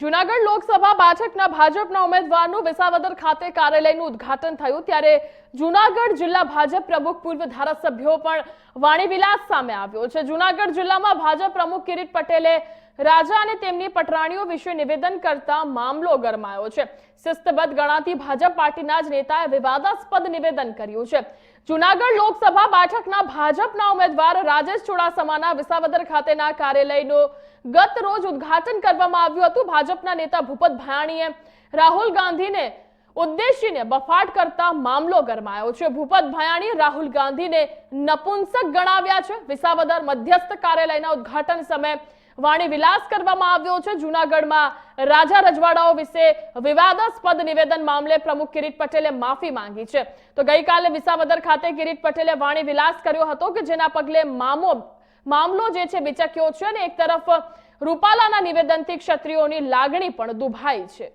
જુનાગઢ લોકસભા બેઠકના ભાજપના ઉમેદવારનું વિસાવદર ખાતે કાર્યાલયનું ઉદ્ઘાટન થયું. ત્યારે જુનાગઢ જિલ્લા ભાજપ પ્રમુખ પૂર્વ ધારાસભ્યો પણ વાણીવિલાસ સામે આવ્યો છે. જુનાગઢ જિલ્લામાં ભાજપ પ્રમુખ કિરીટ પટેલે રાજા અને તેમની પટરાણીઓ વિશે નિવેદન કરતા મામલો ગરમાયો છે. શિસ્તબદ્ધ ગણાતી ભાજપ પાર્ટીના જ નેતાએ વિવાદાસ્પદ નિવેદન કર્યું છે. જુનાગઢ લોકસભા બેઠકના ભાજપના ઉમેદવાર રાજેશ ચુડાસમાના વિસાવદર ખાતેના કાર્યાલયનું ગત રોજ ઉદ્ઘાટન કરવામાં આવ્યું હતું. ભાજપના નેતા ભૂપત ભાયાણીએ રાહુલ ગાંધીને ઉદ્દેશીને બફાટ કરતા મામલો ગરમાયો છે. ભૂપત ભાયાણી રાહુલ ગાંધીને નપુંસક ગણાવ્યા છે. વિસાવદર મધ્યસ્થ કાર્યાલયના ઉદઘાટન સમયે વાણી વિલાસ કરવામાં આવ્યો છે. જૂનાગઢમાં રાજા રજવાડાઓ વિશે વિવાદાસ્પદ નિવેદન મામલે પ્રમુખ કિરીટ પટેલે માફી માંગી છે. તો ગઈકાલે વિસાવદર ખાતે કિરીટ પટેલે વાણી વિલાસ કર્યો હતો કે જેના પગલે મામો મામલો જે છે બિચક્યો છે અને એક તરફ રૂપાલાના નિવેદનથી ક્ષત્રિયોની લાગણી પણ દુભાઈ છે.